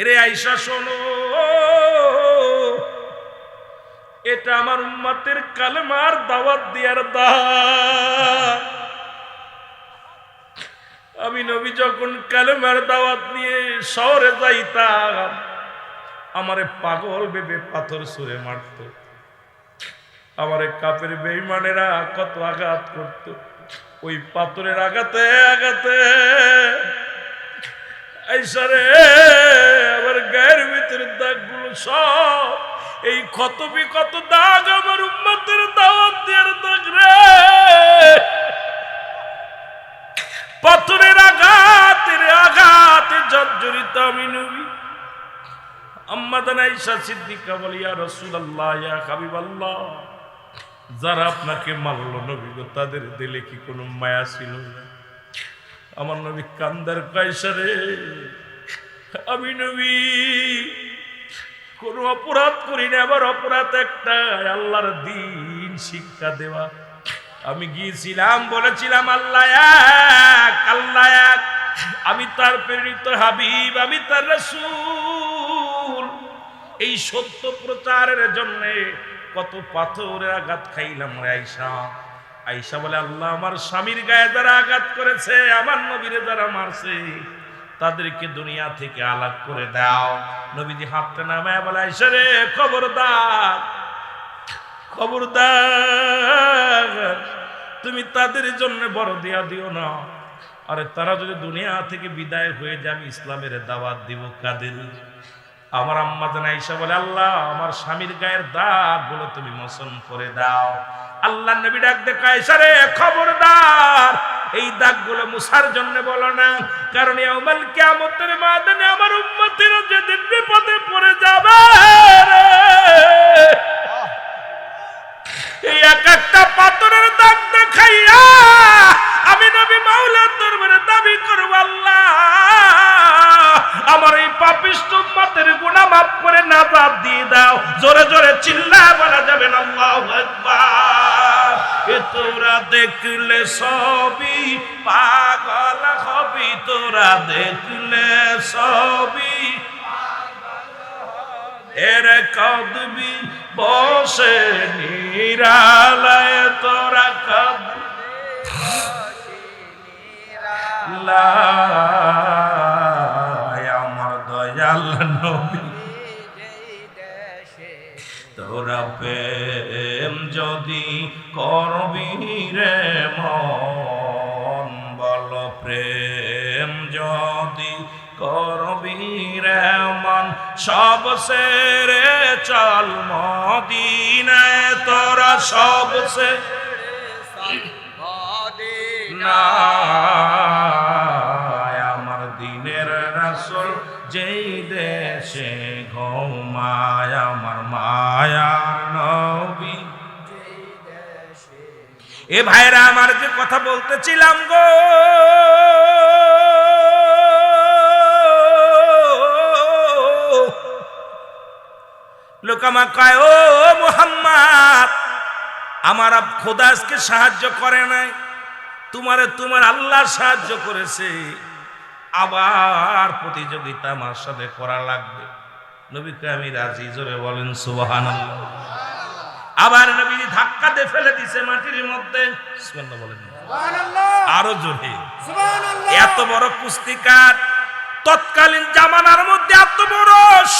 এরে আইসা শোনো। এটা আমার উম্মাতের কালেমার দাওয়াত দিয়ার দা আমি নবী যখন কালেমার দাওয়াত নিয়ে শহরে যাইতাম, আমারে পাগল ভেবে পাথর সুরে মারত। আমারে কাপের বেইমানেরা কত আঘাত করত। ওই পাথরের আঘাতে আঘাতে এইসারে আমার গায়ের ভিতরে দাগগুলো সব, এই ক্ষত বিক্ষত দাগ আমার উম্মতের দাওয়াত দেওয়ার দাগ রে। পাথরের আঘাতের আঘাতে, জর্জরিত আমি নবী। আম্মাদান আয়েশা সিদ্দিকা বলি, ইয়া রাসূলুল্লাহ, ইয়া হাবিবাল্লাহ, যারা আপনাকে মারল নবী তাদের দিলে কি কোনো মায়া ছিল না? আমার নবী কান্দার কায়সারে, আমি নবী, কোন অপরাধ করি না, আবার অপরাধ একটা আল্লাহর দিন শিক্ষা দেওয়া। আমি গিয়েছিলাম, বলেছিলাম, আল্লাহ এক আল্লাহ এক, আমি তার প্রেরিত হাবিব, আমি তার রসুল। এই সত্য প্রচারের জন্যে কত পাথরের আঘাত খাইলাম রে আইসা বলে, আল্লাহ আমার স্বামীর গায়ে যারা আঘাত করেছে, আমার নবীরে যারা মারছে, তাদেরকে দুনিয়া থেকে আলাগ করে দাও। নবীজি হাতটা নামায় বলে, আইসা রে, খবরদার খবরদার, তুমি তাদের জন্য বড় দিয়া দিও না। আরে তারা যদি দুনিয়া থেকে বিদায় হয়ে যাবে ইসলামের দাওয়াত দিব কাদের? আমার আম্মা জানা বলে, আল্লাহ, আমার স্বামীর গায়ের দাগগুলো তুমি মোচন করে দাও। আল্লাহ নবী ডাক দেখায় সারে খবরদার। এই দাগগুলো মুসার জন্য বলো না, কারণ ইয়াউমাল কিয়ামতের ময়দানে আমার উম্মতের যেদিন বিপদে পড়ে যাবে এই এক একটা পাথরের দাগ দেখাইয়া আমি নবী মাওলার দরবারে দাবি করব, আল্লাহ! আমার এই পাপিষ্ট উম্মতের গুনাহ মাফ করে নাজাত দিয়ে দাও। জোরে জোরে চিল্লা বলা যাবে না, আল্লাহু আকবার। এ তোরা দেখলে সবই পাগল হবি, তোরা দেখলে সবই এর কদবি বসে নিরালয় তোরা কদ আমার দয়াল নবী। তোরা প্রেম যদি করবি রে মন বল প্রেম যদি করবি রে মন সব সেরে চল মদিনায় তোরা সব সে না এ ভাইরা আমার যে কথা বলতেছিলাম গো। লোকামা কয়, ও মোহাম্মদ, আমার আব খোদা আজকে সাহায্য করে নাই। তোমারে তোমার আল্লাহ সাহায্য করেছে। আবার প্রতিযোগিতা আমার সাথে করা লাগবে। নবীকে আমি রাজি, জোরে বলেন সুবাহান আবার নবী ধাক্কা দিয়ে ফেলে দিছে মাটির মধ্যে। বলেন। আরও জোরে। এত বড় কুস্তিকার তৎকালীন জামানার মধ্যে এত বড়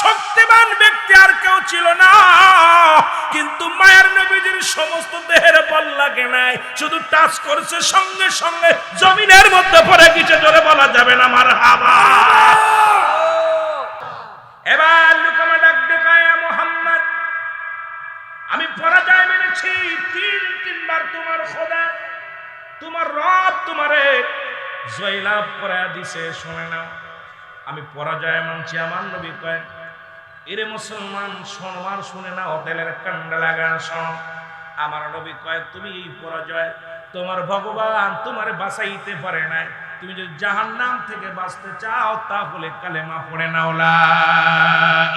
শক্তিমান ব্যক্তি আর কেউ ছিল না। কিন্তু মায়ের নবীজির সমস্ত দেহের বল লাগে নাই। শুধু টাচ করছে সঙ্গে সঙ্গে জমিনের মধ্যে পড়ে কিছু জোরে বলা যাবে না আমার হাবা এবার লুকামা ডাক দেখায় মোহাম্মদ আমি পরাজয় মেনেছি। তিন, তিনবার তোমার খোদা, তোমার রব তোমারে জয়লাভ করে দিছে, শুনে নাও আমি পরাজয় মানছি, আমার নবী কয়, এরে মুসলমান শোনবার শুনে না, হোটেলের কান্ডা লাগা শোন। আমার নবী কয়, তুমি এই পরাজয় তোমার ভগবান তোমারে বাঁচাইতে পারে নাই। তুমি যদি জাহান নাম থেকে বাঁচতে চাও, তাহলে কালেমা পড়ে নাও, লা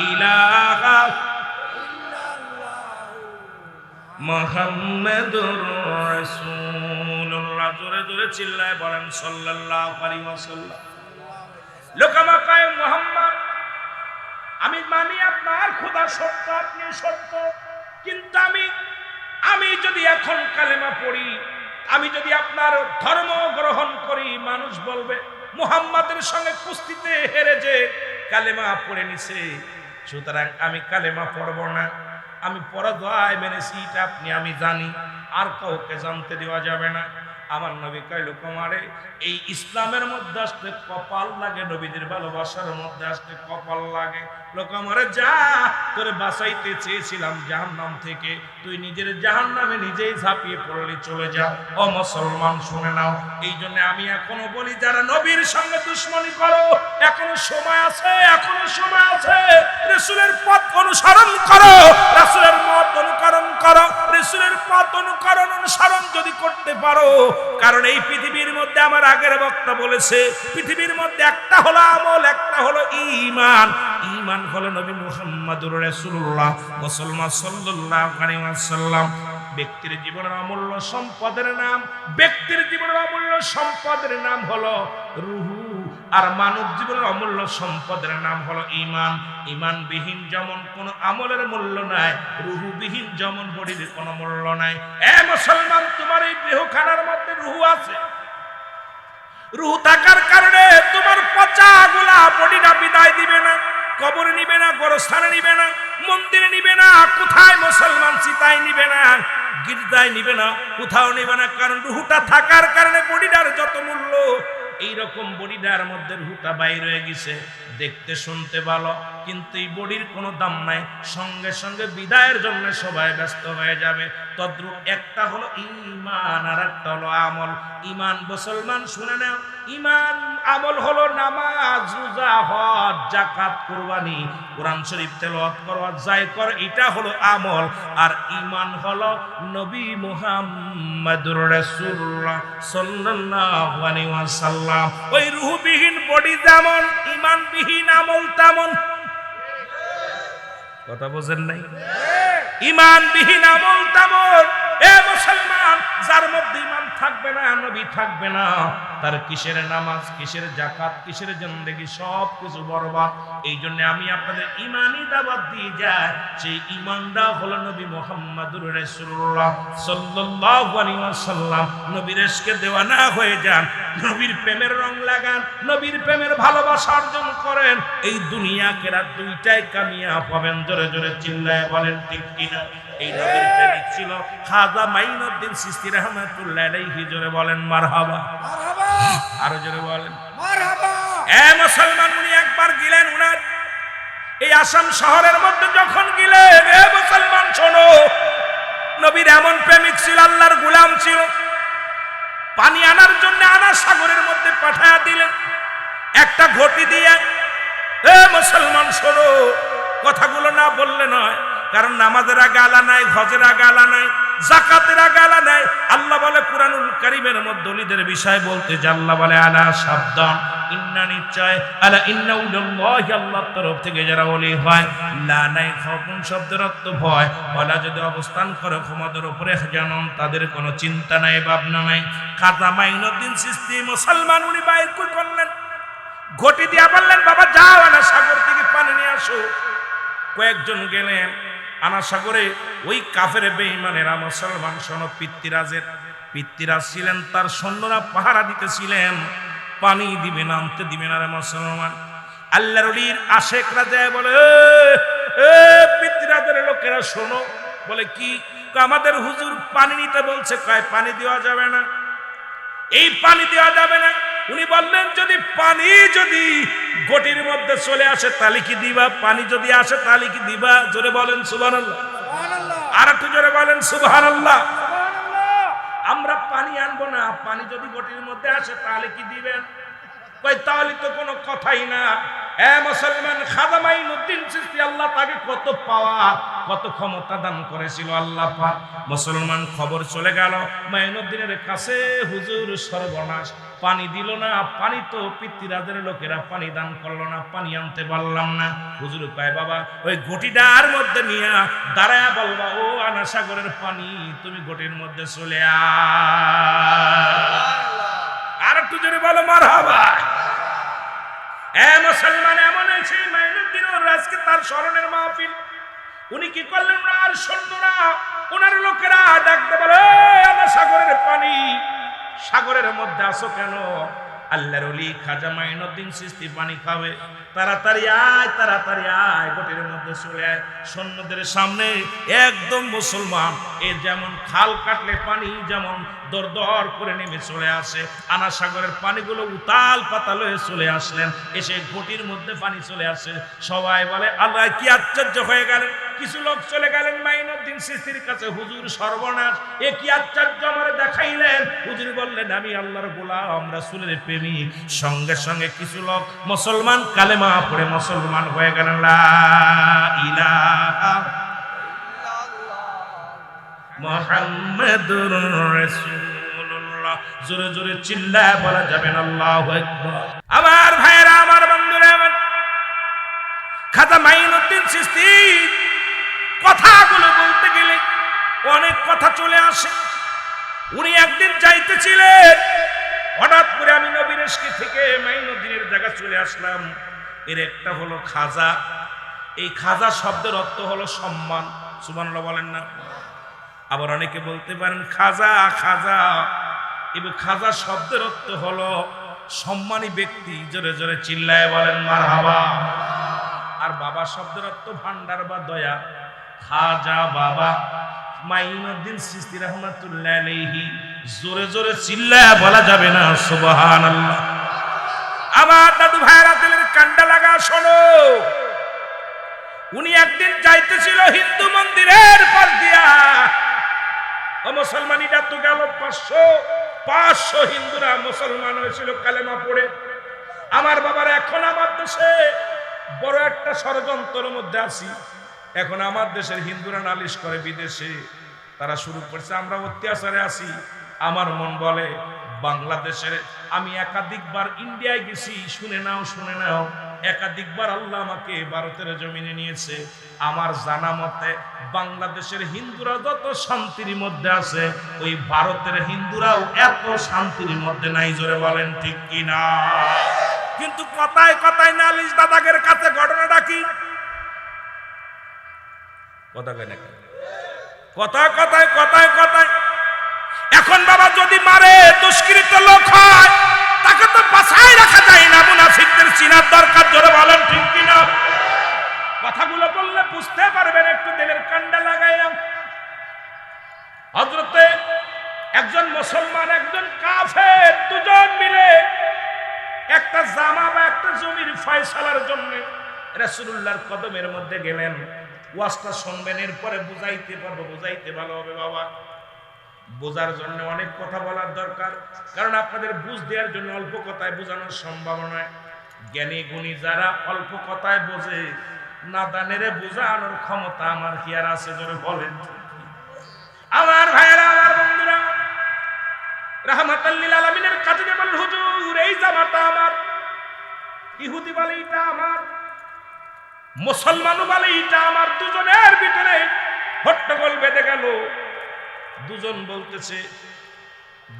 ইলাহা মোহাম্মদুর রাসূলুল্লাহ। জোরে জোরে চিল্লায় বলেন, সাল্লাল্লাহু আলাইহি ওয়াসাল্লাম। লোকামা কয় মোহাম্মদ, আমি মানি আপনার খোদা সত্য, আপনি সত্য, কিন্তু আমি আমি যদি এখন কালেমা পড়ি, আমি যদি আপনার ধর্ম গ্রহণ করি, মানুষ বলবে, মুহাম্মাদের সঙ্গে কুস্তিতে হেরে যে কালেমা পড়ে নিছে, সুতরাং আমি কালেমা পড়ব না। আমি পরদয় মেনেছি এটা আপনি আমি জানি। আর কাউকে জানতে দেওয়া যাবে না। আমার নবী কইল কুমারে এই ইসলামের মধ্যে আসতে কপাল লাগে, নবীদের ভালোবাসার মধ্যে আসতে কপাল লাগে। লোক আমারে যা, তোরে বাঁচাইতে চেয়েছিলাম জাহান্নাম থেকে। তুই নিজের জাহান্নামে নিজেই ঝাঁপিয়ে পড়লে, চলে যা। ও মুসলমান, শুনে নাও। এই জন্য আমি এখনও বলি, যারা নবীর সঙ্গে দুশ্মনী করো, এখনও সময় আছে, এখনও সময় আছে। রসুলের পথ অনুসরণ করো, রসুলের মত অনুকরণ করো, রসুলের পথ অনুকরণ অনুসরণ যদি করতে পারো কারণ এই পৃথিবীর মধ্যে আমার আগের বক্তা বলেছে, পৃথিবীর মধ্যে একটা হলো আমল, একটা হলো ইমান ইমান হলো নবী মুহাম্মদুর রাসূলুল্লাহ মুসলমান সাল্লাল্লাহু আলাইহি ওয়াসাল্লাম। ব্যক্তির জীবনের অমূল্য সম্পদের নাম, ব্যক্তির জীবনের অমূল্য সম্পদের নাম হলো রুহু আর মানব জীবনের অমূল্য সম্পদের নাম হলো ইমান ইমানবিহীন যেমন কোনো আমলের মূল্য নাই, রুহুবিহীন যেমন বডির কোনো মূল্য নাই। এ মুসলমান, তোমার এই দেহখানার মধ্যে রুহু আছে। রুহু থাকার কারণে তোমার পচা গুলা বডিটা বিদায় দিবে না, কবর নিবে না, গোরস্থানে নিবে না, মন্দিরে নিবে না, কোথায় মুসলমান চিতায় নিবে না, গির্জায় নিবে না, কোথাও নিবে না। কারণ রুহুটা থাকার কারণে বডিটার যত মূল্য এইরকম বরিডার মধ্যে হুতা বাইর হয়ে গেছে দেখতে শুনতে ভালো। কিন্তু এই বডির কোনো দাম নাই। সঙ্গে সঙ্গে বিদায়ের জন্য সবাই ব্যস্ত হয়ে যাবে। তদ্রুপ একটা হলো ইমান আর একটা হলো আমল। ইমান মুসলমান, শুনে নাও। ইমান আমল হলো নামাজ, রোজা, হজ জাকাত কুরবানি। কোরআন শরীফ তেলাওয়াত করো যাই কর, এটা হলো আমল। আর ইমান হলো নবী মুহাম্মদুর রাসূলুল্লাহ সাল্লাল্লাহু আলাইহি ওয়াসাল্লাম। ওই রূহবিহীন বডি যেমন ইমানবিহীন আমল তেমন। কথা বোঝেন নাই? ইমানবিহীন আমল তামল এ মুসলমান, যার মধ্যে ইমান থাকবে না, নবী থাকবে না। তার কিসের নামাজ, কিসের জাকাত কিসের জিন্দেগি সব কিছু বরবাদ। এই জন্য আমি আপনাদের ইমানই দাবাত দিয়ে যাই। সেই ইমানটা হলো নবী মোহাম্মদুর রাসূলুল্লাহ সাল্লাল্লাহু নবীর এসকে দেওয়ানা হয়ে যান, নবীর প্রেমের রং লাগান, নবীর প্রেমের ভালোবাসা অর্জন করেন। এই দুনিয়া কেরা দুইটাই কামিয়া পাবেন জোরে জোরে চিল্লায় বলেন, ঠিক কিনা? এই নবীর প্রেমিক ছিল খাজা মাইনুদ্দিন সিস্তি রহমাতুল্লাহ আলাইহি জোরে বলেন মারহাবা। আরও জোরে বলেন। এ মুসলমান উনি একবার গেলেন উনার। এই আসাম শহরের মধ্যে যখন গেলেন এ মুসলমান শোনো। নবীর এমন প্রেমিক ছিল আল্লাহর গুলাম ছিল। পানি আনার জন্য আনা সাগরের মধ্যে পাঠায়া দিলেন। একটা ঘটি দিয়ে এ মুসলমান শোনো। কথাগুলো না বললে নয়। কারণ নামাজের আগে আলা নাই, হজের আগে আলা নাই জাকাতের আগে আলা নাই। আল্লাহ বলে, কুরআনুল কারীমের মধ্যে ওলিদের বিষয় বলতে যে আল্লাহ বলে, আলা সাবধান, ইন্না নিশ্চয় আল্লাহর তরফ থেকে যারা হয় নাই শব্দের ভয়। যদি অবস্থান তাদের কোনো চিন্তা নাই, ভাবনা নাই। খাজা মাইনুদ্দিন সৃষ্টি মুসলমান উনি বাইর করলেন? ঘটি দিয়া বললেন, বাবা, যাও আনা সাগর থেকে পানি নিয়ে আসো। কয়েকজন গেলেন। আনা সাগরে ওই কাফের বেঈমানেরা মুসলমান সন পিতৃরাজের পিতৃরাজ ছিলেন তার সৈন্যরা পাহারা দিতেছিলেন। পানি দিবে না আনতে দিবে না রে মুসলমান। আল্লাহর অলির আশেকরা যায় বলে "এ, এ পিতৃরাজের লোকেরা শোনো। বলে কি আমাদের হুজুর পানি নিতে বলছে। কয় পানি দেওয়া যাবে না। এই পানি দেওয়া যাবে না। উনি বললেন যদি পানি যদি গটির মধ্যে চলে আসে তাহলে কি দিবা? পানি যদি আসে তাহলে কি দিবা? জোরে বলেন সুবান আর একটু জোরে বলেন সুবান আমরা পানি আনব না পানি যদি গটির মধ্যে আসে তাহলে কি দিবেন? কই তাহলে তো কোনো কথাই না। এ মুসলমান খাদামাইনুদ্দিন সৃষ্টি আল্লাহ তাকে কত পাওয়া কত ক্ষমতা দান করেছিল আল্লাহ পাক। মুসলমান খবর চলে গেল মাইনুদ্দিনের কাছে হুজুর সর্বনাশ। পানি দিল না পানি তো পিতৃরাজের লোকেরা পানি দান করল না পানি আনতে পারলাম না। হুজুর কয় বাবা ওই ঘটিটার মধ্যে নিয়ে দাঁড়ায় বলবা ও আনা সাগরের পানি তুমি ঘটির মধ্যে চলে আর একটু জোরে বলো মার হাবা এ মুসলমান এমন আছে মাইনুদ্দিন আজকে তার স্মরণের মাহফিল। উনি কি করলেন আর সৈন্যরা ওনার লোকেরা ডাকতে বলে "এই আমার সাগরের পানি সাগরের মধ্যে আসো কেন? আল্লাহর অলি খাজা মাইনুদ্দিন সৃষ্টি পানি খাবে। তাড়াতাড়ি আয় তাড়াতাড়ি আয়, গোটের মধ্যে চলে আয়। সৈন্যদের সামনে একদম মুসলমান। এ যেমন খাল কাটলে পানি, যেমন দর দর করে নেমে চলে আসে। আনা সাগরের পানিগুলো উতাল পাতাল হয়ে চলে আসলেন। এসে ঘটির মধ্যে পানি চলে আসে। সবাই বলে, আল্লাহ কি আশ্চর্য হয়ে গেলেন? কিছু লোক চলে গেলেন মাইনুদ্দিন সিস্তির কাছে। হুজুর সর্বনাশ। এ কি আশ্চর্য আমার দেখাইলেন? হুজুর বললেন, আমি আল্লাহর গোলাম, রাসূলের প্রেমিক। সঙ্গে সঙ্গে কিছু লোক মুসলমান কালেমা পড়ে মুসলমান হয়ে গেলেন, লা জোরে জোরে চিল্লায় বলা যাবে না আমার ভাইরা আমার বন্ধুরা, আমার খাতা মাইনুদ্দিন সিস্তি কথাগুলো বলতে গেলে অনেক কথা চলে আসে। উনি একদিন যাইতেছিলেন, হঠাৎ করে আমি নবীরেশকে থেকে মাইনুদ্দিনের জায়গা চলে আসলাম। এর একটা হলো খাজা। এই খাজা শব্দের অর্থ হলো সম্মান। সুবহানাল্লাহ বলেন না। আবার অনেকে বলতে পারেন, খাজা খাজা। এবং খাজা শব্দের অর্থ হলো সম্মানী ব্যক্তি, জোরে জোরে চিল্লায় বলেন মার আর বাবা শব্দের অর্থ ভান্ডার বা দয়া। খাজা বাবা মাইনুদ্দিন সিস্তি রহমাতুল্লাহ আলাইহি জোরে জোরে চিল্লায় বলা যাবে না, সুবহানাল্লাহ। আমার দাদু ভাইরা দিলের কান্ডা লাগা, শোনো। উনি একদিন যাইতেছিল হিন্দু মন্দিরের পাশ দিয়া। ও মুসলমানিটা তো গেল পাঁচশো পাঁচশো হিন্দুরা মুসলমান হয়েছিল কালেমা পড়ে। আমার বাবার এখন আমার দেশে বড় একটা ষড়যন্ত্রের মধ্যে আছি। এখন আমার দেশের হিন্দুরা নালিশ করে বিদেশে, তারা শুরু করছে, আমরা অত্যাচারে আছি। আমার মন বলে, বাংলাদেশের, আমি একাধিকবার ইন্ডিয়ায় গেছি, শুনে নাও শুনে নাও। একাধিকবার আল্লাহ আমাকে ভারতের জমিনে নিয়েছে। আমার জানা মতে, বাংলাদেশের হিন্দুরা যত শান্তির মধ্যে আছে, ওই ভারতের হিন্দুরাও এত শান্তির মধ্যে নাই, জোরে বলেন ঠিক কিনা? কিন্তু কথায় কথায় নালিশ দাদাগের কাছে ঘটনাটা কি? কথা কয় না? কথায় কথায় কথায় কথায়। এখন বাবা যদি মারে, দুষ্কৃত লোক হয়, তাকে তো বাসায় রাখা যায় না। মুনাফিকদের চিনার দরকার, জোরে বলেন ঠিক কিনা? কথাগুলো বললে বুঝতে পারবেন, একটু দিলের কান্ডা লাগাইলাম। হজরতে একজন মুসলমান, একজন কাফের, দুজন মিলে একটা জামা বা একটা জমির ফয়সালার জন্য রাসূলুল্লাহর কদমের মধ্যে গেলেন। ওয়াজটা শুনবেন, এরপরে বুঝাইতে পারব, বুঝাইতে ভালো হবে বাবা। বোঝার জন্য অনেক কথা বলার দরকার, কারণ আপনাদের বুঝ দেওয়ার জন্য অল্প কথায় বোঝানোর সম্ভাবনা জ্ঞানী গুণী যারা অল্প কথায় বোঝে না দানেরে বোঝানোর ক্ষমতা আমার কি আর আছে জোরে বলেন? আমার ভাইয়েরা, আমার বন্ধুরা, রাহমাতাল্লিল আলামিনের কাছে যে বলেন, হুজুর, এই জামাটা আমার, ইহুদি বলে এটা আমার। মুসলমানও বলে এটা আমার দুজনের ভিতরে হট্টগোল বেঁধে গেল। দুজন বলতেছে,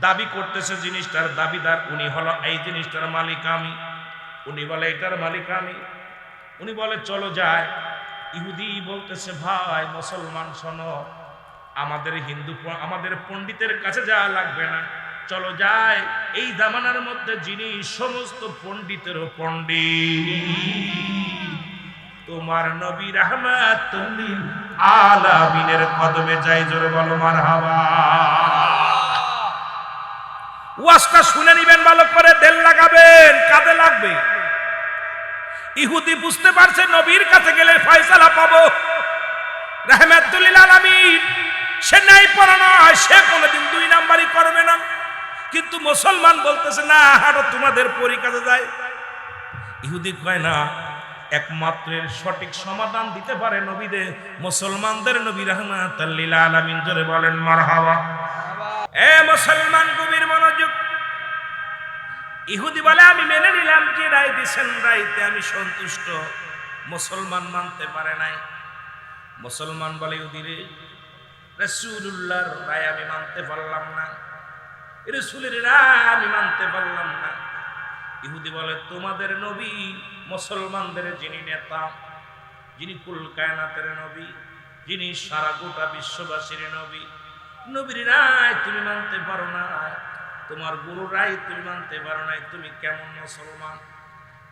দাবি করতেছে জিনিসটার দাবিদার, উনি হলো এই জিনিসটার মালিক আমি। উনি বলে, এটার মালিক আমি? উনি বলে, চলো যায় ইহুদি বলতেছে, ভাই, মুসলমান, শোনো, আমাদের হিন্দু আমাদের পণ্ডিতের কাছে যাওয়া লাগবে না। চলো যায় এই জামানার মধ্যে যিনি সমস্ত পণ্ডিতেরও পণ্ডিত। তোমার নবী রহমাতুল্লিল আলামিনের কদমে যাই, জোরে বলো, মারহাবা। ওয়াজটা শুনে নিবেন ভালো করে দেল লাগাবেন, কাজে লাগবে। ইহুদি বুঝতে পারছে নবীর কাছে গেলে ফয়সালা পাবো। রহমাতুল্লিল আলামিন, সে নাই পড়া নয়, সে কোনোদিন দুই নাম্বারই করবে না। কিন্তু মুসলমান বলতেছে, না, হাঁটো, তোমাদের পরিকাজে যায়। ইহুদি কয়, না একমাত্র এর সঠিক সমাধান দিতে পারে নবীদের, মুসলমানদের নবী রহমাতাল্লিল আলামিন, জোরে বলেন মারহাবা। এ মুসলমান কবির মনোযোগ। ইহুদি বলে, আমি মেনে নিলাম যে রায় দিছেন রাইতে আমি সন্তুষ্ট। মুসলমান মানতে পারে নাই। মুসলমান বলে ইহুদিরে রসুল্লাহর রায় আমি মানতে পারলাম না। রসুলের রায় আমি মানতে পারলাম না। ইহুদি বলে, তোমাদের নবী মুসলমানদের যিনি নেতা, যিনি কুল কায়নাতের নবী, যিনি সারা গোটা বিশ্ববাসীর নবী, নবীর রায় তুমি মানতে পারো না, তোমার গুরু রায় তুমি মানতে পারো না তুমি কেমন মুসলমান?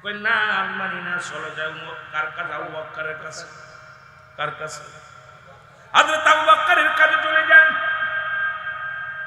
কই, না, আমি মানি না, চলে যাও কার কাছে? আবু বক্কারের কাছে। কার কাছে? হযরত আবু বক্কারের কাছে চলে যান।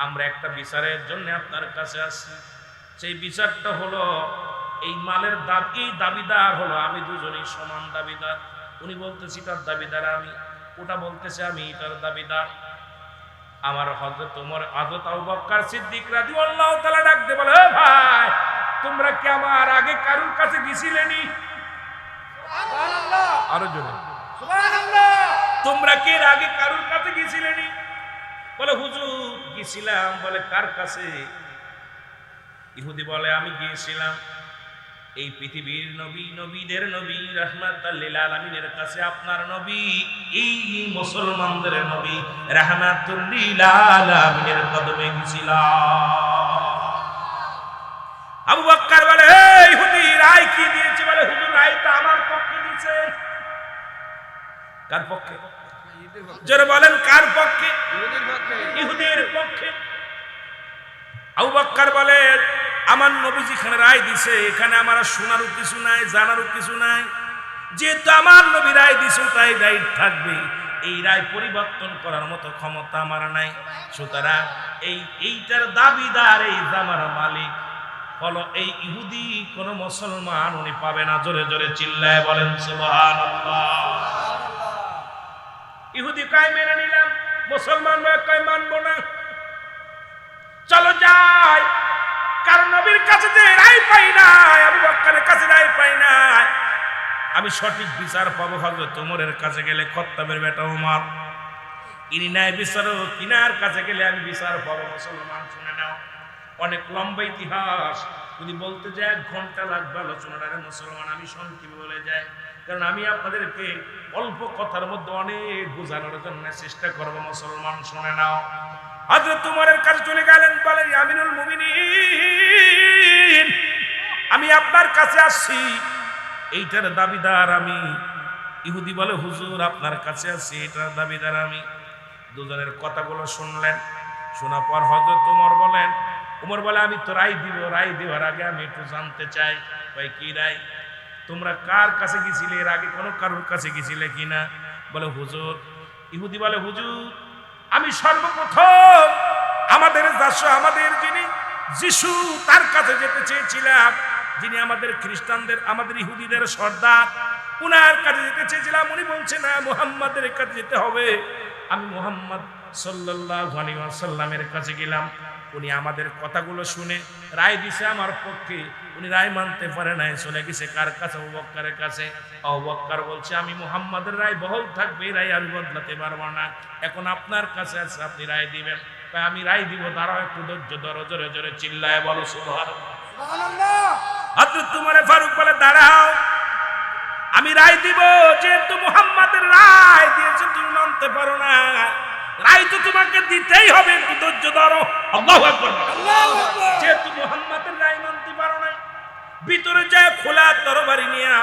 আমরা একটা বিচারের জন্য আপনার কাছে আসছি সেই বিচারটা হলো এই মালের দাবি দাবিদার হলো আমি দুজনেই সমান দাবিদার। উনি বলতেছি তার দাবিদার আমি। ওটা বলতেছে আমি তার দাবিদার। আমার হযরত তোমার হযরত আবু বকর সিদ্দিক রাদিয়াল্লাহু তাআলা ডাক দিয়ে বলে "এ ভাই তোমরা কি আমার আগে কারুর কাছে গিয়েছিলেনি আরও জোরে। তোমরা কি এর আগে কারুর কাছে গিয়েছিলেনি বলে, হুজুর, গিয়েছিলাম। বলে, কার কাছে? ইহুদি বলে, আমি গিয়েছিলাম এই পৃথিবীর নবী, নবীদের নবী রহমাতুল্লিল আলমিনের কাছে। আপনার নবী, এই মুসলমানদের নবী রহমাতুল্লিল আলমিনের কদমে গেছিলাম আবু বক্কর বলে, "এই ইহুদি, রায় কি দিয়েছে? বলে, হুজুর, রায় তো আমার পক্ষে দিয়েছে। কার পক্ষে? জোরে বলেন কার পক্ষে? ইহুদির পক্ষে। আবু বক্কর বলে আমার নবীজি এখানে রায় দিছে এখানে আমার শোনারও কিছু নাই জানারও কিছু নাই। যেহেতু আমার নবী রায় দিছে তাই রাইট থাকবে। এই রায় পরিবর্তন করার মতো ক্ষমতা আমার নাই। সুতরাং এই এইটার দাবিদার এই জামার মালিক। হলো এই ইহুদি কোন মুসলমান উনি পাবে না? জোরে জোরে চিল্লায় বলেন সুবহানাল্লাহ। ইহুদি কয়, মেনে নিলাম। মুসলমান কয়, মানবো না। চলো যাই। কারণ নবীর কাছে যে রায় পাই নাই, আবু বক্করের কাছে রায় পাই নাই। আমি সঠিক বিচার পাবো হযরত ওমরের কাছে গেলে, খত্তাবের বেটা ওমর। ইনি ন্যায় বিচারক কিনার কাছে গেলে আমি বিচার পাবো। মুসলমান শুনে নাও। অনেক লম্বা ইতিহাস। যদি বলতে যায় এক ঘণ্টা লাগবে আলোচনাটা মুসলমান, আমি সংক্ষেপে বলে যাই। কারণ আমি আপনাদেরকে অল্প কথার মধ্যে অনেক বোঝানোর জন্য চেষ্টা করব, মুসলমান, শুনে নাও। হযরত উমরের কাছে চলে গেলেন বলেন আমিনুল মুমিনিন, আমি আপনার কাছে আসছি। এইটার দাবিদার আমি। ইহুদি বলে, হুজুর, আপনার কাছে আসছি, এটার দাবিদার আমি। দুজনের কথাগুলো শুনলেন। শোনার পর হযরত তোমার বলেন উমর বলে, আমি তো রায় দিব, রায় দেওয়ার আগে আমি একটু জানতে চাই। ভাই কি রায়? তোমরা কার কাছে গেছিলে? এর আগে কোনো কারোর কাছে গেছিলে কিনা বলে, হুজুর। ইহুদি বলে, হুজুর, আমি সর্বপ্রথম আমাদের দাস, আমাদের যিনি যিশু, তার কাছে যেতে চেয়েছিলাম। যিনি আমাদের খ্রিস্টানদের, আমাদের ইহুদিদের সর্দার, উনার কাছে যেতে চেয়েছিলাম। উনি বলছে, না, মুহাম্মাদের কাছে যেতে হবে। আমি মোহাম্মদ সাল্লাল্লাহু আলাইহি ওয়াসাল্লামের কাছে গেলাম। উনি আমাদের কথাগুলো শুনে রায় দিছে আমার পক্ষে। উনি রায় মানতে পারে নাই চলে গেছে কার কাছে? আবু বক্করের কাছে। আবু বক্কর বলছে আমি মোহাম্মদের রায় বহল থাকবে এই রায় আমি বদলাতে পারব না। এখন আপনার কাছে আছে আপনি রায় দিবেন। তাই আমি রায় দিব তারাও একটু ধৈর্য ধরো জোরে জোরে চিল্লায় বলো সুবহানাল্লাহ। হযরত তোমারে ফারুক বলে দাঁড়াও। আমি রায় দিব যেহেতু মোহাম্মদের রায় দিয়েছে তুমি মানতে পারো না। রায় তো তোমাকে দিতেই হবে একটু ধৈর্য ধরো। আল্লাহু আকবার। যেহেতু মুহাম্মাদের রায় মানতে পারো না ভিতরে যায় খোলা তরবারি নিয়ে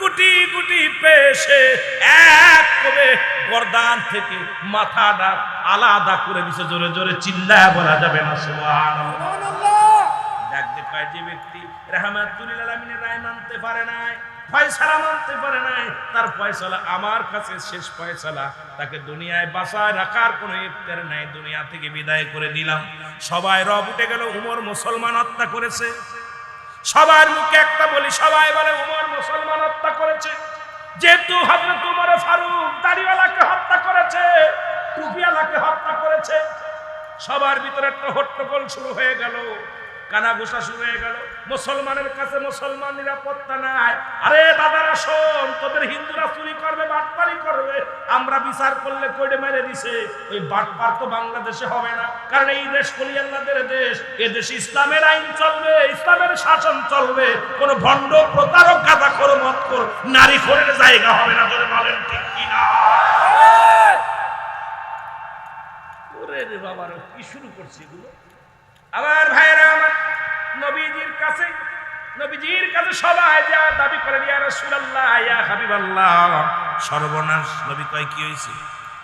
কুটি কুটি পেশে এক কবে গর্দান থেকে মাথাটা আলাদা করে দিছে জোরে জোরে চিল্লায় বলা যাবে না সুবহানাল্লাহ। ডাক দে কয় যে ব্যক্তি রাহমাতুল আলামিনের রায় মানতে পারে নাই ফয়সালা মানতে পারে নাই। তার ফয়সালা আমার কাছে শেষ ফয়সালা। তাকে দুনিয়ায় বাসায় রাখার কোনো ইফতার নাই। দুনিয়া থেকে বিদায় করে দিলাম। সবাই রব উঠে গেল, উমর মুসলমান হত্যা করেছে। সবার মুখে একটা বলি, সবাই বলে, উমর মুসলমান হত্যা করেছে। যেহেতু হযরত উমর ফারুক দাড়িওয়ালাকে হত্যা করেছে, টুপিওয়ালাকে হত্যা করেছে, সবার ভিতরে একটা হট্টগোল শুরু হয়ে গেল। কানাঘুষা শুরু হয়ে গেল। মুসলমানের কাছে মুসলমান নিরাপত্তা নাই। আরে দাদারা, শোন, তোদের হিন্দুরা চুরি করবে, বাটপারি করবে। আমরা বিচার করলে কইডে মেরে দিছে। ওই বাটপার তো বাংলাদেশে হবে না। কারণ এই দেশ কলিয়াল্লাদের দেশ। এ দেশে ইসলামের আইন চলবে, ইসলামের শাসন চলবে। কোন ভণ্ড, প্রতারক গাদা করো মত কর নারী খোরের জায়গা হবে না ধরে বলেন ঠিক কিনা? ওরে রে বাবা কি শুরু করছি এগুলো? আমার ভাইরা আমার নবীজির কাছে নবীজির কাছে সবাই যা দাবি করে, ইয়া রাসূলুল্লাহ, ইয়া হাবিবাল্লাহ। সর্বনাশ। নবী কয়, কি হইছে?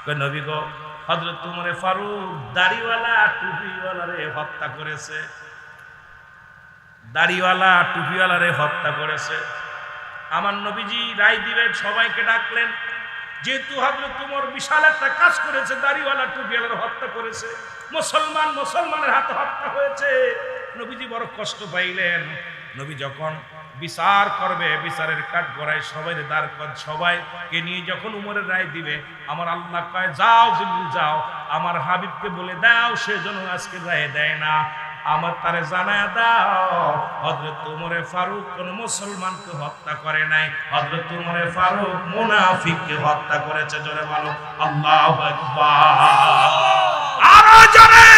কয়, নবী গো, হযরত উমরে ফারুক দাড়িওয়ালা, টুপিওয়ালা রে হত্যা করেছে। দাড়িওয়ালা, টুপিওয়ালা রে হত্যা করেছে। আমার নবীজি রায় দিবেন, সবাইকে ডাকলেন। যেহেতু হজরত উমর বিশাল একটা কাজ করেছে, দাড়িওয়ালা টুপিওয়ালার হত্যা করেছে, মুসলমান মুসলমানের হাতে হত্যা হয়েছে। নবীজি বড় কষ্ট পাইলেন। নবী যখন বিচার করবে, বিচারের কাঠ গড়ায় সবাই দাঁড় কর, সবাইকে নিয়ে যখন উমরের রায় দিবে, আমার আল্লাহ কয়, যাও যাও। আমার হাবিবকে বলে, দাও, সে যেন আজকে রায় দেয় না। আমার তারে জানায় দাও হজরত উমরে ফারুক কোন মুসলমানকে হত্যা করে নাই। হজরত উমরে ফারুক মুনাফিককে হত্যা করেছে, জোরে বলো, আল্লাহ আকবার। আরও জোরে!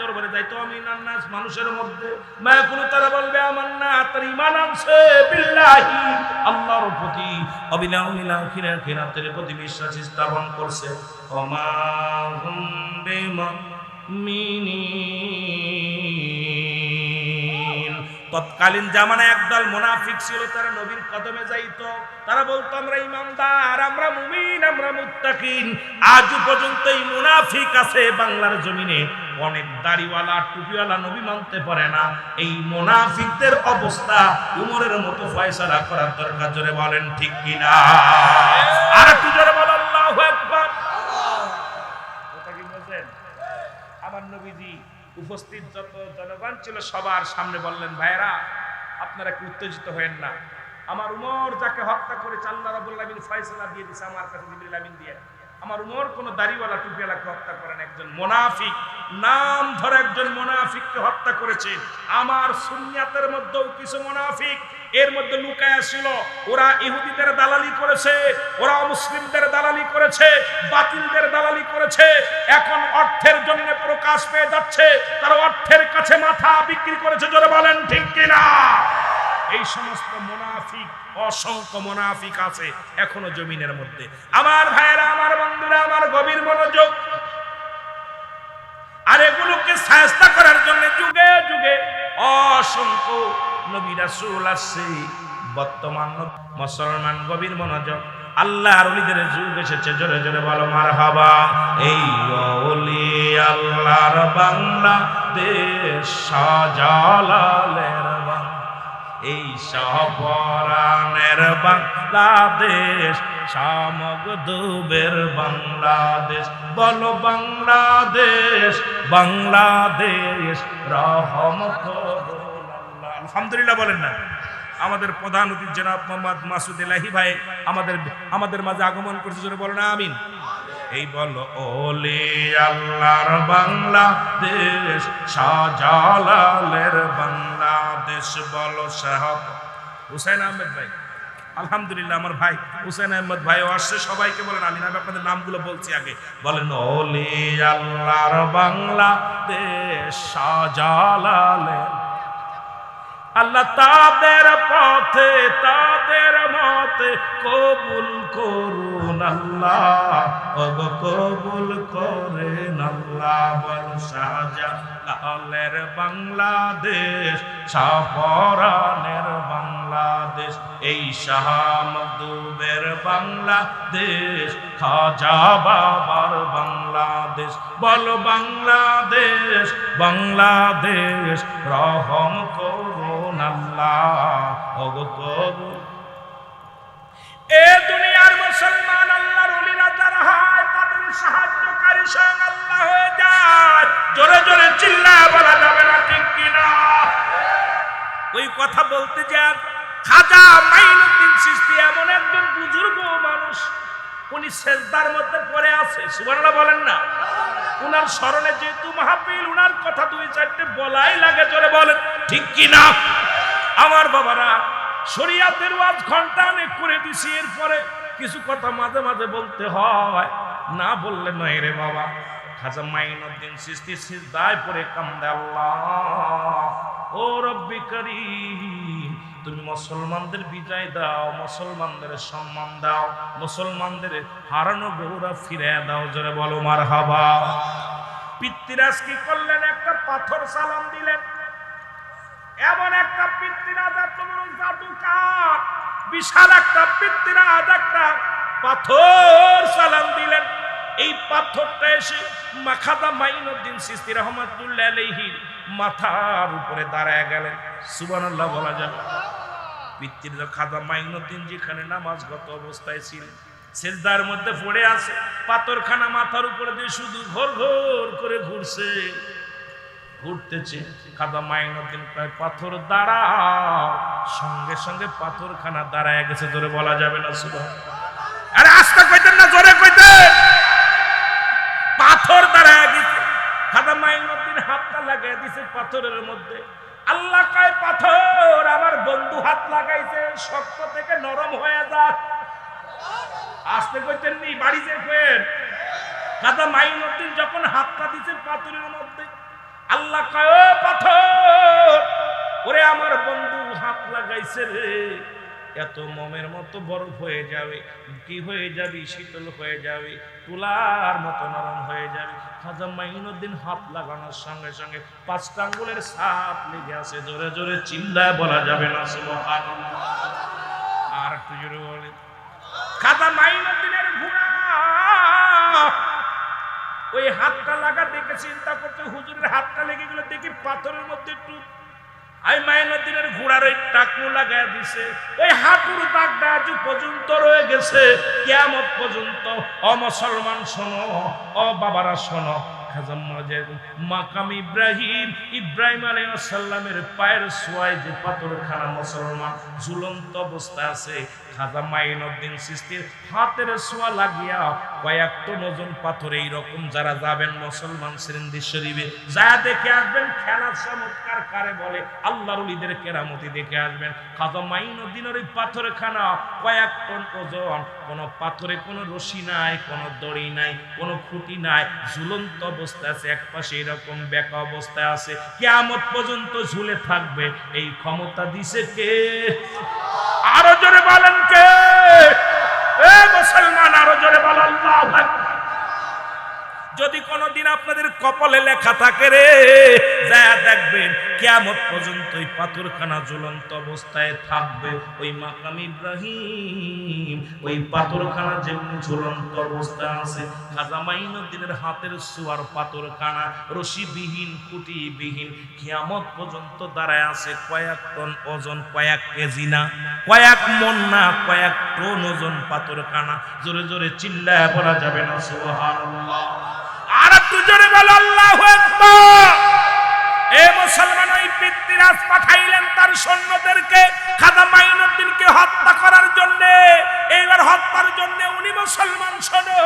দরবারে যাইতো আমি নান্নাস মানুষের মধ্যে। মায়াকুল তারা বলবে, আমার না, তার ইমান আনছে, বিল্লাহি, আল্লাহর প্রতি। অবিনাও মিলাও খিরা খিরাতের প্রতি বিশ্বাস স্থাপন করছে। অমা হুম বেমা মিনিন তৎকালীন জামানায় একদল মুনাফিক ছিল, তারা নবীর কদমে যাইতো। তারা বলতো, আমরা ইমানদার, আমরা মুমিন, আমরা মুত্তাকিন। আজ পর্যন্ত এই মুনাফিক আছে বাংলার জমিনে। অনেক দাড়িওয়ালা, টুপিওয়ালা নবী মানতে পারে না। এই মুনাফিকদের অবস্থা উমরের মতো ফয়সালা করার দরকার, জোরে বলেন ঠিক কিনা আর একটু জোরে বল আল্লাহু আকবার কথা কি বুঝেন আমার নবীজি উপস্থিত যত জনগণ ছিল সবার সামনে বললেন ভাইরা আপনারা কি উত্তেজিত হয়েন না? আমার উমর যাকে হত্যা করে চাল্লা রাবুল্লাহ বিন ফয়সালা দিয়ে দিছে আমার কাছে আমিন দিয়ে। আমার উমর কোন দাড়িওয়ালা, টুপিওয়ালাকে হত্যা করেন একজন মোনাফিক। নাম ধরে একজন মোনাফিককে হত্যা করেছে। আমার সুনিয়াতের মধ্যেও কিছু মোনাফিক। এর মধ্যে লুকায়া ছিল। ওরা ইহুদিদের দালালি করেছে, ওরা মুসলিমদের দালালি করেছে, বাতিলদের দালালি করেছে। এখন অর্থের জন্য প্রকাশ পেয়ে যাচ্ছে। তারা অর্থের কাছে মাথা বিক্রি করেছে, জোরে বলেন ঠিক কিনা? এই সমস্ত মোনাফিক, অসংখ্য মোনাফিক আছে এখনও জমিনের মধ্যে। আমার ভাইয়েরা, আমার বন্ধুরা, আমার গভীর মনোযোগ। আর এগুলোকে সাহস্তা করার জন্য যুগে যুগে অসংখ্য নবী রাসূল আসছে। বর্তমান মুসলমান গভীর মনোযোগ। আল্লাহ অলিদের যুগ এসেছে, জোরে জোরে বলো মার হাবা এই অলি আল্লাহর বাংলাদেশ শাহজালালের বাংলা এই সপরানের বাংলাদেশ সামগদুবের বাংলাদেশ। বলো, বাংলাদেশ বাংলাদেশ রহম আল্লাহ। আলহামদুলিল্লাহ বলেন না। আমাদের প্রধান অতিথি জনাব মোহাম্মদ মাসুদ এলাহি ভাই আমাদের আমাদের মাঝে আগমন করছে, জোরে বলো না আমিন। এই বল, ওলে আল্লাহর বাংলাদেশ, শাহজালালের বাংলাদেশ বলো, সাহাব। হুসাইন আহমেদ ভাই, আলহামদুলিল্লাহ আমার ভাই হুসেন আহমদ ভাই আসছে, সবাইকে বলেন আমি না আপনাদের নামগুলো বলছি আগে। বলেন, ওলে আল্লাহর বাংলাদেশ, শাহজালালের আল্লাহ তাদের পথে, তাদের মতে কবুল করুন আল্লাহ। ওগো কবুল করেন আল্লাহ, বল সাজা শাহজালালের বাংলাদেশ শাহপরানের বাংলাদেশ, এই শাহ মকদুবের বাংলাদেশ, খাজা বাবার বাংলাদেশ। বল বাংলাদেশ বাংলাদেশ রহম কবুল এ দুনিয়ার মুসলমান আল্লাহর ওলিরা যারা হয়, তাদের সাহায্যকারী স্বয়ং আল্লাহ হয়ে যায়। জোরে জোরে চিল্লা বলা যাবে না, ঠিক কিনা? ওই কথা বলতে যান। খাজা মাইনুদ্দিন সৃষ্টি এমন একজন বুজুর্গ মানুষ, উনি সেজদার মধ্যে পড়ে আছে। সুবহানাল্লাহ বলেন না। উনার স্মরণে যেহেতু মাহফিল, উনার কথা দুই চারটে বলাই লাগে, জোরে বলেন, ঠিক কি না আমার বাবারা, শরিয়াতের ওয়াজ ঘণ্টা অনেক করে দিছি, এরপরে কিছু কথা মাঝে মাঝে বলতে হয়। না বললে নয় রে বাবা। খাজা মাইনুদ্দিন সৃষ্টি সিজদায় পড়ে কান্দে আল্লাহ। ও রব্বি করিম, তুমি মুসলমানদের বিজয় দাও, মুসলমানদের সম্মান দাও, মুসলমানদের হারানো গৌরব ফিরে দাও, জোরে বলো মার হাবা পিতৃরাজ কি করলেন? একটা পাথর সালাম দিলেন। এমন একটা পিতৃরাজ এত বড় জাদুকার। বিশাল একটা পিতৃরাজ একটা পাথর সালাম দিলেন। এই পাথরটা এসে মাখাদা মাইনুদ্দিন সিস্তি রহমতুল্লাহ মাথার উপরে দাঁড়ায় গেলেন। সুবহানাল্লাহ বলা যাবে পিতৃর খাদা মাইনুদ্দিন যেখানে নামাজগত অবস্থায় ছিলেন সেজদার মধ্যে পড়ে আছে। পাথরখানা মাথার উপরে দিয়ে শুধু ঘোর ঘোর করে ঘুরছে। ঘুরতেছে। খাদা মাইনুদ্দিন প্রায় পাথর দাঁড়া সঙ্গে সঙ্গে পাথরখানা দাঁড়ায় গেছে, ধরে বলা যাবে না শুধু আরে আস্তে কইতেন না, জোরে কইতেন। পাথর দাঁড়ায় গেছে। খাদা মাইনুদ্দিন হাতটা লাগাই দিছে পাথরের মধ্যে। আল্লাহ কয়, পাথর, আমার বন্ধু হাত লাগাইছে, শক্ত থেকে নরম হয়ে যাক আসতে কইতেন নি, বাড়ি যে ফের। দাদা মাইনুদ্দিন যখন হাতটা দিছে পাথরের মধ্যে আল্লাহ পাথর, ওরে আমার বন্ধু হাত লাগাইছে রে। এত মমের মতো বরফ হয়ে যাবে, কি হয়ে যাবে? শীতল হয়ে যাবে, তুলার মতো নরম হয়ে যাবে। খাজা মাইনুদ্দিন হাত লাগানোর সঙ্গে সঙ্গে পাঁচটা আঙ্গুলের সাপ লেগে আছে। জোরে জোরে চিল্লায় বলা যাবে না আর একটু জোরে বলে খাজা মাইনুদ্দিনের ওই হাতটা লাগা দেখে চিন্তা করতে হুজুরের হাতটা লেগে গেল, দেখি পাথরের মধ্যে একটু আই মাইনুদ্দিনের ঘোড়ার ওই টাকু লাগাই দিছে। ওই হাঁটুর দাগটা আজ পর্যন্ত রয়ে গেছে, কেয়ামত পর্যন্ত। অ মুসলমান শোনো, অ বাবারা শোনো খাজাম মাঝে মাকাম ইব্রাহিম ইব্রাহিম আলাইসাল্লামের পায়ের সোয়াই যে পাথরখানা মুসলমান ঝুলন্ত অবস্থা আছে, খাজা মাইনুদ্দিন সৃষ্টির হাতের সোয়া লাগিয়া কয়েক টন ওজন পাথর এইরকম যারা যাবেন মুসলমান সিরিন্দি শরীফে যা দেখে আসবেন খেলা চমৎকার কারে বলে, আল্লাহর উলিদের কেরামতি দেখে আসবেন। খাজা মাইনুদ্দিনের ওই পাথরখানা কয়েক টন ওজন, কোনো পাথরে কোনো রশি নাই, কোনো দড়ি নাই, কোনো খুঁটি নাই, ঝুলন্ত অবস্থায় আছে এক পাশে এরকম বেকা অবস্থায় আছে। কেয়ামত পর্যন্ত ঝুলে থাকবে। এই ক্ষমতা দিছে কে? আরও জোরে বলেন কে? এ মুসলমান, আরও জোরে বল আল্লাহ যদি কোনোদিন আপনাদের কপালে লেখা থাকে রে, যা দেখবেন কেয়ামত পর্যন্ত ওই পাথরখানা ঝুলন্ত অবস্থায় থাকবে। ওই মাকাম ইব্রাহিম, ওই পাথরখানা যেমনি ঝুলন্ত অবস্থায় আছে, খাজা মাইনুদ্দিনের হাতের সুয়ার পাথরখানা, রশিবিহীন কুটিবিহীন কেয়ামত পর্যন্ত দাঁড়ায় আছে কয়েক টন ওজন, কয়েক কেজি না, কয়েক মন না, কয়েক টন ওজন পাথরখানা। জোরে জোরে চিল্লায় বলা যাবে না, সুবহানাল্লাহ। আর একটু জোরে বল, আল্লাহু আকবার। এ মুসলমান ওই পিতৃরাজ পাঠাইলেন তার সৈন্যদেরকে খাদা মাইনুদ্দিনকে হত্যা করার জন্য। এইবার হত্যার জন্য উনি মুসলমান শোনো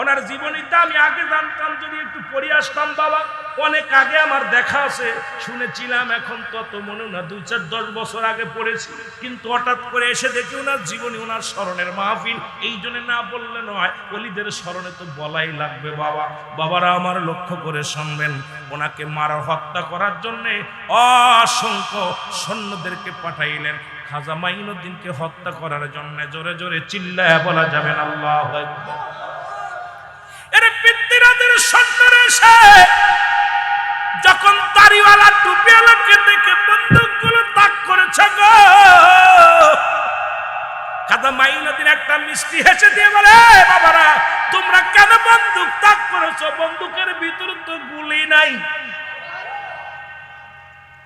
ওনার জীবনীটা আমি আগে জানতাম, যদি একটু পড়ে আসতাম বাবা। অনেক আগে আমার দেখা আছে, শুনেছিলাম এখন তত মনে না, দুই চার দশ বছর আগে পড়েছি। কিন্তু হঠাৎ করে এসে দেখি ওনার জীবনী, ওনার স্মরণের মাহফিল। এই জন্য না বললে নয়, অলিদের স্মরণে তো বলাই লাগবে বাবা। বাবারা আমার লক্ষ্য করে শুনবেন, ওনাকে মারা হত্যা করার জন্যে অসংখ্য সৈন্যদেরকে পাঠাইলেন। খাজা মাইনুদ্দিনকে হত্যা করার জন্য জোরে জোরে চিল্লায় বলা যাবেন আল্লাহ এর পিতৃরাদের সন্তান এসে যখন দাড়িওয়ালা টুপিওয়ালাকে দেখে বন্দুকগুলো তাক করেছে গো। কাদা মাইনদিন একটা মিষ্টি হেসে দিয়ে বলে, "এ বাবারা, তোমরা কেন বন্দুক তাক করেছ? বন্দুকের ভিতরে তো গুলি নাই।